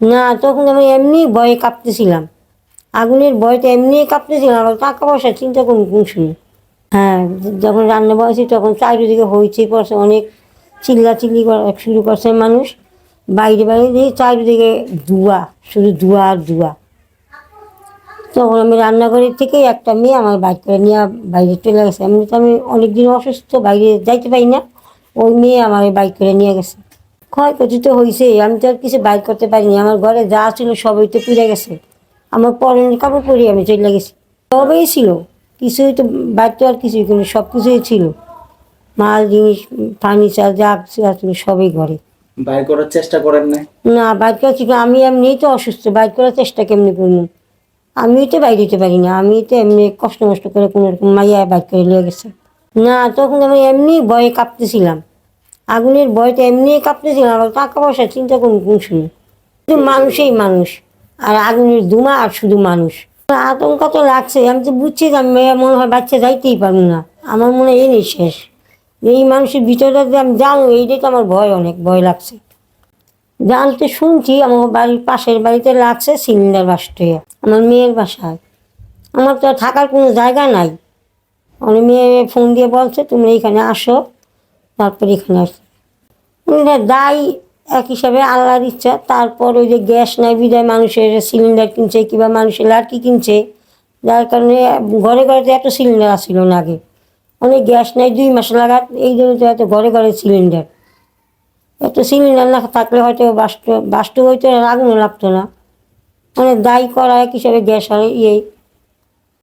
না, তখন আমি এমনি ভয়ে কাঁপতেছিলাম। আগুনের ভয়তে এমনি কাঁপতেছিলাম, আবার টাকা পয়সা চিন্তা করুন কোন শুনি হ্যাঁ যখন রান্না বসেছি তখন চারিদিকে হয়েছে পড়ছে, অনেক চিল্লা চিল্লি শুরু করছে মানুষ। বাইরে বাইরে দিয়ে চারিদিকে ধোঁয়া, শুধু ধোঁয়া আর ধোঁয়া। তখন আমি রান্নাঘরের থেকে একটা মেয়ে আমার বাইক করে নিয়ে বাইরে চলে গেছে। এমনি তো আমি অনেকদিন অসুস্থ, বাইরে যাইতে পারি না। ওই মেয়ে আমার বাইক করে নিয়ে গেছে। ক্ষয়ক্ষতি তো হয়েছে আমি তো আর কিছু বাইক করতে পারিনি। আমার ঘরে যা ছিল সবই তো পুড়ে গেছে। আমার পরনের কাপড় পরে আমি চলে গেছি। সবই ছিল। কিছুই তো বাইক তো আর কিছুই কিন্তু সব কিছুই ছিল। মাল জিনিস ফার্নিচার যা কিছু সবই ঘরে। বাইর করার চেষ্টা করেন না না বাইক করা ঠিক আমি এমনিই তো অসুস্থ বাইর করার চেষ্টা কেমনি করব? আমি তো বাইরে যেতে পারি না। আমি তো এমনি কষ্ট মষ্ট করে কোনো রকম মাইয়া বাইক করে নিয়ে গেছে। না তখন আমি এমনি ভয়ে কাঁপতেছিলাম। আগুনের ভয়তে এমনি কাঁপতেছিলাম আবার টাকা পয়সা চিন্তা করুন কোন শুনি শুধু মানুষই মানুষ, আর আগুনের ধুমা আর শুধু মানুষ। আতঙ্ক তো লাগছে আমি তো বুঝছি যে আমি মনে হয় বাচ্চা যাইতেই পারব না। আমার মনে হয় এই শেষ। এই মানুষের ভিতরে যে আমি জানো, এইটাই তো আমার ভয়, অনেক ভয় লাগছে। জানতে শুনছি, আমার বাড়ির পাশের বাড়িতে লাগছে সিলিন্ডার বাসতে আমার মেয়ের বাসায়। আমার তো থাকার কোনো জায়গা নাই। আমার মেয়ে ফোন দিয়ে বলছে, তুমি এইখানে আসো। তারপর এখানে আসো। এটা দায়ী এক হিসাবে আল্লাহর ইচ্ছা, তারপর ওই যে গ্যাস নাই, বিদায় মানুষের সিলিন্ডার কিনছে, কিংবা মানুষের লাটকি কিনছে, যার কারণে ঘরে ঘরে তো এত সিলিন্ডার আসছিল না আগে। অনেক গ্যাস নাই, দুই মাস লাগাত, এই জন্য তো এত ঘরে ঘরে সিলিন্ডার। এত সিলিন্ডার না থাকলে হয়তো বাস্ট বাস্ট হইতো না, আগুনও লাগতো না। মানে দায়ী করা এক হিসাবে গ্যাস হয় ইয়ে